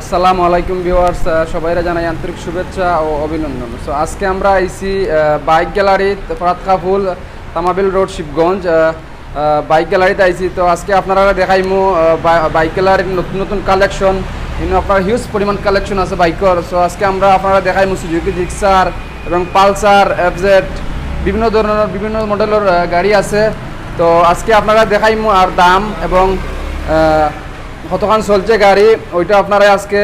আসসালামু আলাইকুম ভিউয়ার্স সবাইরা জানাই আন্তরিক শুভেচ্ছা ও অভিনন্দন। সো আজকে আমরা আইসি বাইক গ্যালারি ফরাত কাপুল তামাবিল রোড, শিবগঞ্জ। বাইক গ্যালারিতে আইসি তো আজকে আপনারা দেখাইমু বাইক গ্যালারির নতুন নতুন কালেকশন কিন্তু আপনার হিউজ পরিমাণ কালেকশন আছে বাইকর। সো আজকে আমরা আপনারা দেখাইমু সুজুকি জিক্সার এবং পালসার এফজেড বিভিন্ন ধরনের, বিভিন্ন মডেলের গাড়ি আছে। তো আজকে আপনারা দেখাইমু আর দাম এবং কতক্ষণ চলছে গাড়ি, ওইটা আপনারা আজকে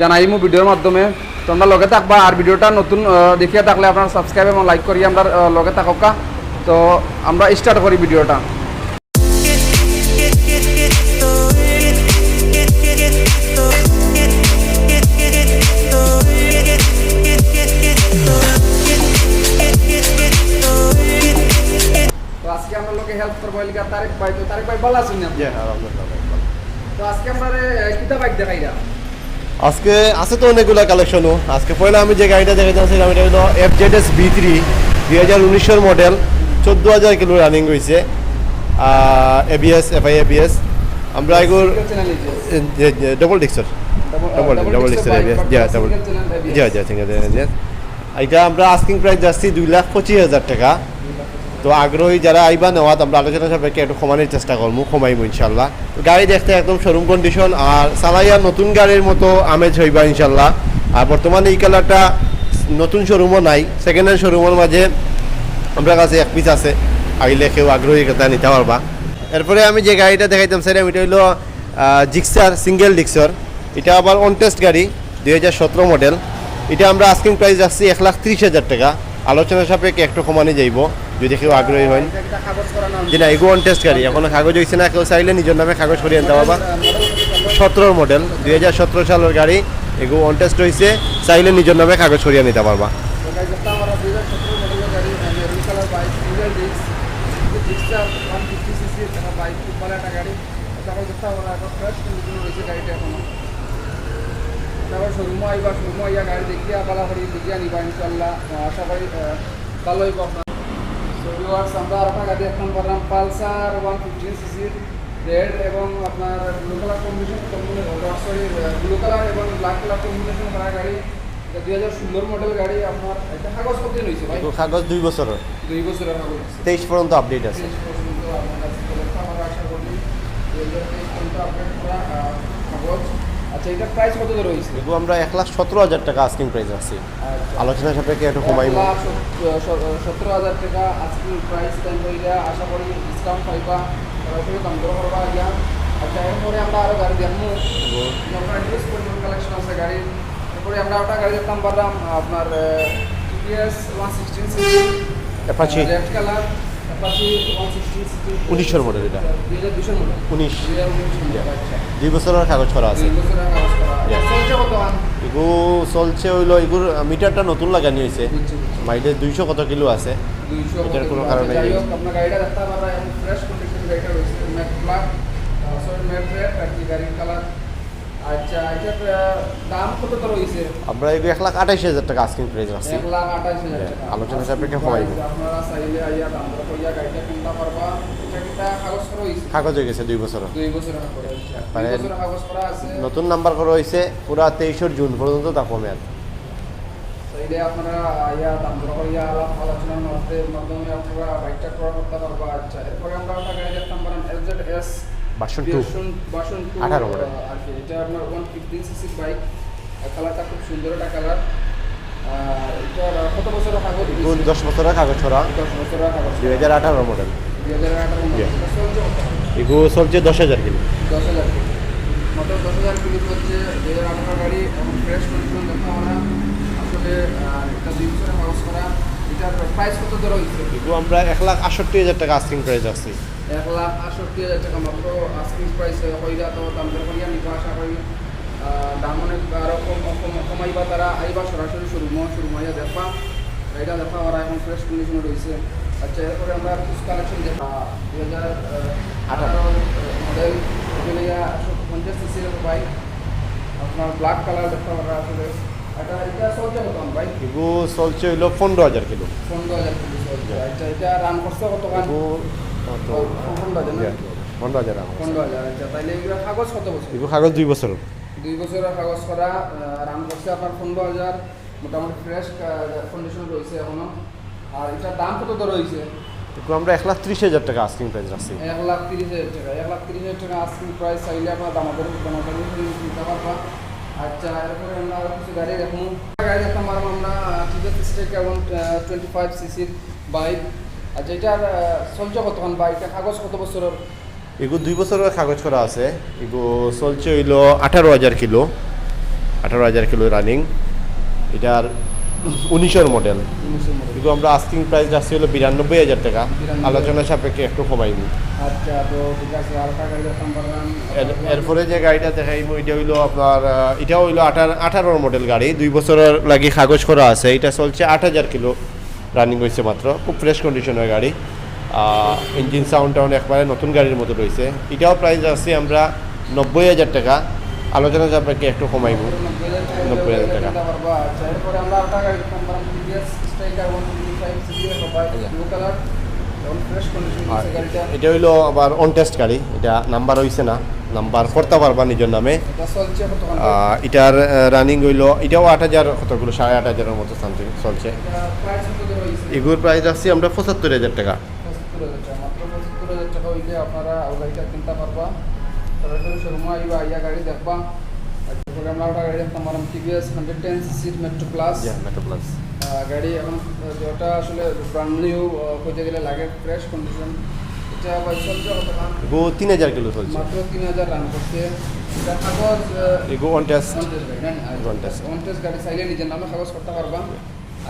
জানাইমু ভিডিওর মাধ্যমে। তোমরা লগে থাকবা, আর ভিডিওটা নতুন দেখিয়া থাকলে আপনারা সাবস্ক্রাইব এবং লাইক করি আমরা লগে থাকা তো আমরা স্টার্ট করি ভিডিওটা। আজকে আমরা লোকে হেল্প করব তারেক ভাই। তো তারেক ভাই ভালো আছেন তো আজকে আমরা কিতা বাইক আজকে আছে তো অনেকগুলো কালেকশনও আজকে পয়লা আমি যে গাড়িটা দেখে যাচ্ছি গাড়িটা হলো F Z S V three দুই হাজার উনিশের মডেল চোদ্দ হাজার কিলো রানিং হয়েছে এবিএস এফআই এবিএস আমরা এগুলো double disc double double disc ABS G double G G single এটা আমরা আস্কিং প্রাইস যাচ্ছি দুই লাখ পঁচিশ হাজার টাকা। তো আগ্রহী যারা আইবা নেওয়াত আমরা আলোচনা সাপেক্ষে একটু কমানোর চেষ্টা করব, কমাইবো ইনশাল্লাহ। গাড়ি দেখতে একদম শোরুম কন্ডিশন আর চালাইয়া নতুন গাড়ির মতো আমেজ হইবা ইনশাল্লাহ। আর বর্তমানে এই কালারটা নতুন শোরুমও নাই সেকেন্ড হ্যান্ড শোরুমের মাঝে আমরা কাছে এক পিস আছে, আইলে কেউ আগ্রহী কথা নিতে পারবা। এরপরে আমি যে গাড়িটা দেখাইতাম স্যার এটা হইল জিক্সার সিঙ্গেল ডিক্সর এটা আবার অন টেস্ট গাড়ি, দুই হাজার সতেরো মডেল এটা আমরা আস্কিং প্রাইস যাচ্ছি এক লাখ ত্রিশ হাজার টাকা। আলোচনা সাপেক্ষে একটু কমানি যাইব। যদি কেউ আগ্রহী করা যে না, এগো অন টেস্ট গাড়ি, এখনও কাগজ হয়েছে না, কেউ চাইলে নিজের নামে কাগজ করিয়ে আনতে পারবা। সতেরোর মডেল দুই হাজার সতেরো সালের গাড়ি, এগো অন টেস্ট হয়েছে চাইলে নিজের নামে কাগজ করিয়ে নিতে পারবা। শোরুমে আইবা শোরুমে আইয়া গাড়ি দেখিয়া পালা করি দেখিয়া নিবা ইনশাল্লাহ আশা করি ভালো ভিউয়ার্স আমরা আর একটা গাড়ি এখন করলাম। পালসার ওয়ান ফিফটিন সিসির রেড এবং আপনার blue colour combination sorry blue colour এবং ব্ল্যাক কালার কম্বিনেশন করা গাড়ি। দুই হাজার ষোলোর মডেল গাড়ি। আপনার এটা কাগজ কত দিন হয়েছে ভাই? কাগজ দুই বছরের। দুই বছরের কাগজ তেইশ পর্যন্ত আপডেট আছে। তেইশ পর্যন্ত আপনার কাছে আমরা আশা করি দুই হাজার তেইশ পর্যন্ত আপডেট করা কাগজ। আচ্ছা এটা প্রাইস কত করে হয়েছে? আমরা এক লাখ সতেরো হাজার টাকা আস্কিং প্রাইস আছে। আলোচনা সাপেক্ষে একটু সতেরো হাজার টাকা আজকের প্রাইস দেন কইরা আশা করি ডিসকাউন্ট পাইবা সরাসরি দাম দর করবা গিয়া আচ্ছা এরপরে আমরা আরও গাড়ি দেখব। পরিমাণ কালেকশন আছে গাড়ির এরপরে আমরা ওটা গাড়ি দেখতাম পারলাম আপনার TVS one sixteen Apache। Red colour উনিশের মডেল এটা। উনিশ। দুই বছরের কাগজ করা আছে। এগো চলছে হইল, এগুর মিটারটা নতুন লাগানি হয়েছে মাইলেজ দুইশো কত কিলো আছে? এটার কোনো কারণে যাই নেই। হোক আপনার গাড়িটা দেখতে পারবেন এখন ফ্রেশ কন্ডিশন গাড়িটা রয়েছে matte black sorry matte red আর কি গাড়ির কালার আচ্ছা এটার দাম কত তো রয়েছে আমরা এক লাখ আঠাইশ হাজার টাকা আস্কিং প্রাইস আছে এক লাখ আঠাশ হাজার টাকা। আলোচনা সাপেক্ষে কমাইবো। আপনারা চাইলে আইয়া দাম কইয়া গাড়িটা কিনতে পারবা। কাগজ হয়ে গেছে দুই বছর আচ্ছা মানে- নতুন নাম্বার করা হয়েছে পুরা তেইশের জুন পর্যন্ত তা কমে চাইলে আপনারা আইয়া দাম দর আলাপ আলোচনার মাধ্যমে আপনারা বাইকটা ক্রয় করতে পারবা। আচ্ছা এরপরে আমরা একটা গাড়ি দেখতাম পারেন L Z S version two. Version two 18 model। আর কি এটা আপনার ওয়ান ফিফটিন সিসির বাইক কালারটা খুব সুন্দর একটা কালার কত বছরের কাগজ? দশ বছরের কাগজ ছড়া দশ বছরের কাগজ। দুই হাজার আঠারো মডেল দুই হাজার আঠারো. এটা চলছে দশ হাজার কিলো। দশ হাজার কিলো। মোটর দশ হাজার কিলো দুই হাজার আঠারো গাড়ি এবং ফ্রেশ কন্ডিশন দেখা আমরা আসলে এটা দুই বছরের কাগজ করা। এটার প্রাইস কত ধরা হয়েছে আমরা এক লাখ আটষট্টি হাজার টাকা আস্কিং প্রাইস আছে। এক লাখ আটষট্টি হাজার টাকা মাত্র আস্কিং প্রাইস হইয়া তো দাম দর করিয়া নিবা আশা করি দাম অনেক আরও কম কম- কমাইবা তারা আইবা সরাসরি শোরুম শোরুম আইয়া দেখবা। এটা দেখা ওরা এখন ফ্রেশ কন্ডিশনে রয়েছে আচ্ছা এরপরে আমরা কিছু কালেকশন দেখা দুই হাজার আঠারো। মডেল পঞ্চাশ সিসির বাইক আপনার ব্ল্যাক কালার দেখা ওরা আসলে। এগো চলছে হইল পনেরো হাজার কিলো। পনেরো হাজার এগো কাগজ দুই বছর দুই বছরের কাগজ করা রান করছে আপনার পনেরো হাজার মোটামুটি ফ্রেশ কন্ডিশন রয়েছে এখনও। আর এটার দাম কত রয়েছে একটু আমরা এক লাখ ত্রিশ হাজার টাকা আস্কিং প্রাইস রাখছি এক লাখ তিরিশ হাজার টাকা এক লাখ তিরিশ হাজার টাকা আজকের প্রাইস চাইলে আপনার দামাদারি দামাদারি নিতে পারবা আচ্ছা আমরা আরও কিছু গাড়ি দেখুন গাড়ি দেখলাম পারব আমরা টিভিএস স্টেক এবং টোয়েন্টি ফাইভ সিসির বাইক আচ্ছা এটার চলছে কতক্ষণ বাইকটা কাগজ কত বছরের? এগুলো দুই বছরের কাগজ করা আছে। এগুলো চলছে হইল আঠারো হাজার কিলো। আঠারো হাজার কিলো রানিং এটার উনিশের মডেল এগুলো আমরা আস্কিং প্রাইস রাখছি হলো বিরানব্বই হাজার টাকা। আলোচনা সাপেক্ষে একটু কমাইনি আচ্ছা এর- এরপরে যে গাড়িটা দেখাইমু এটা হইল আপনার এটাও হইল আঠারো আঠারোর মডেল গাড়ি। দুই বছরের লাগি কাগজ করা আছে। এটা চলছে আট হাজার কিলো। রানিং হয়েছে মাত্র। খুব ফ্রেশ কন্ডিশনের গাড়ি। ইঞ্জিন সাউন্ড টাউন একবারে নতুন গাড়ির মতো রয়েছে এটাও প্রাইস আছে আমরা নব্বই হাজার টাকা। আলোচনা সাপেক্ষে একটু কমাইবো, নব্বই হাজার টাকা। এটা হইল আবার অন টেস্ট গাড়ি, এটা নাম্বার হইছে না, নাম্বার করতে পারবা নিজের নামে। এটার রানিং হইল, এটাও আট হাজার কতগুলো, সাড়ে আট হাজারের মতো সামথিং চলছে। এগুলোর প্রাইস রাখছি আমরা পঁচাত্তর হাজার টাকা। আপনারা কিনতে পারবা। সরাসরি শোরুমে আইবা আইয়া গাড়ি দেখবা তারপরে আমরা ওটা গাড়ি দেখতাম টিভিএস হান্ড্রেড টেন সিসির মেট্রো প্লাস মেট্রো প্লাস গাড়ি এখন আহ, যেটা আসলে ব্র্যান্ড নিউ খুঁজে গেলে লাগে ফ্রেশ কন্ডিশন এটা চলছে তিন হাজার কিলো চলছে। মাত্র তিন হাজার রান করছে। এটা কাগজ এগো অন টেস্ট. কন্টেস্ট গাড়ি চাইলে নিজের নামে কাগজ করতে পারবা।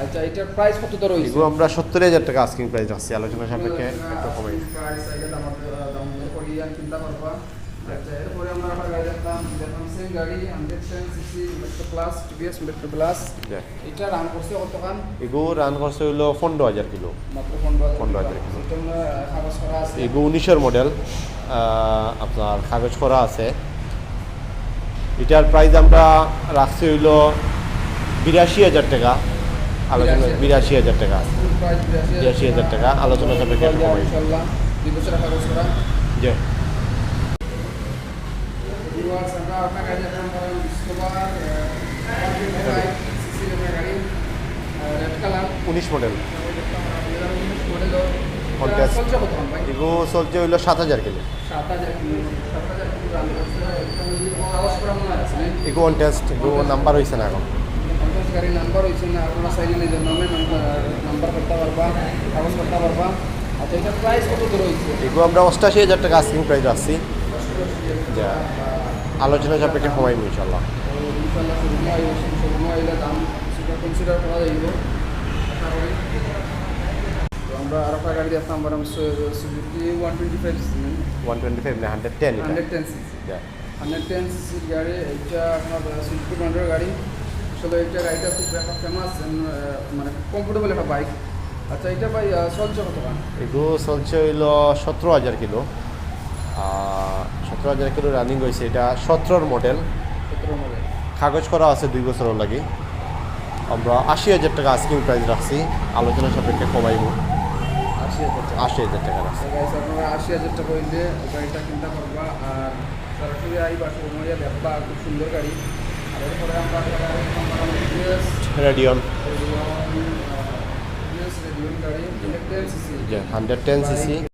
আচ্ছা এটার প্রাইস কত তো রয়েছে এগো আমরা সত্তর হাজার টাকা আস্কিং প্রাইস রাখছি। আলোচনা সাপেক্ষে একটু কমাই। প্রাইস চাইলে দাম দাম করিয়া কিনতে পারবা। আচ্ছা এরপরে আমরা একটা গাড়ি দেখলাম দেখলাম গাড়ি hundred ten CC Metro plus TVS Metro plus এটা রান করছে কতক্ষণ এগো রান করছে হইল পনেরো হাজার কিলো পনেরো হাজার এগো উনিশের মডেল আপনার কাগজ করা আছে এটার প্রাইস আমরা রাখছি হইল বিরাশি হাজার টাকা আলোচনা বিরাশি হাজার টাকা বিরাশি হাজার টাকা আলোচনা সাপেক্ষে কমাই ইনশাল্লাহ দুই বছরের কাগজ করা যে ভিউয়ার্স আমরা আপনার গাড়ি দেখলাম উনিশ মডেল। Model Contest. চলছে হইল সাত হাজার কিলো এটা এগো অন টেস্ট নাম্বার হয়েছে না এখন। পঞ্চাশ গাড়ি নাম্বার হয়েছে না আপনার সাইডে নিজের নামে নাম্বার করতে পারবা কাগজ করতে পারবা। আচ্ছা এটার প্রাইস কত দূর হয়েছে এগুলো আমরা অষ্টাশি হাজার টাকা আস্কিং প্রাইস রাখছি যা। আলোচনা সাপেক্ষে ইনশাল্লাহ করি তো আমরা আর একটা গাড়ি Suzuki one twenty five one twenty five না hundred ten hundred ten CC hundred ten সিসির গাড়ি এটা আপনার সুজুকি ব্র্যান্ডের গাড়ি। আসলে এটা গাড়িটা খুব একটা ফেমাস মানে কমফোর্টেবল একটা বাইক আচ্ছা এটা ভাই চলছে কত এগুলো চলছে হইল সতেরো হাজার কিলো। সতেরো হাজার কিলো রানিং হয়েছে এটা সতেরোর মডেল কাগজ করা আছে দুই বছরের লাগে। আমরা আশি হাজার টাকা আস্কিং প্রাইস রাখছি আলোচনা সাপেক্ষে কমাইব। আশি হাজার টাকা। আশি হাজার টাকা রাখছি আপনারা আশি হাজার টাকা হইলে গাড়িটা কিনতে পারবা। আর সরাসরি আইবা শোরুমে দেখবা খুব সুন্দর গাড়ি। আর এরপরে আমরা রেডিয়ন গাড়ি হান্ড্রেড টেন সিসি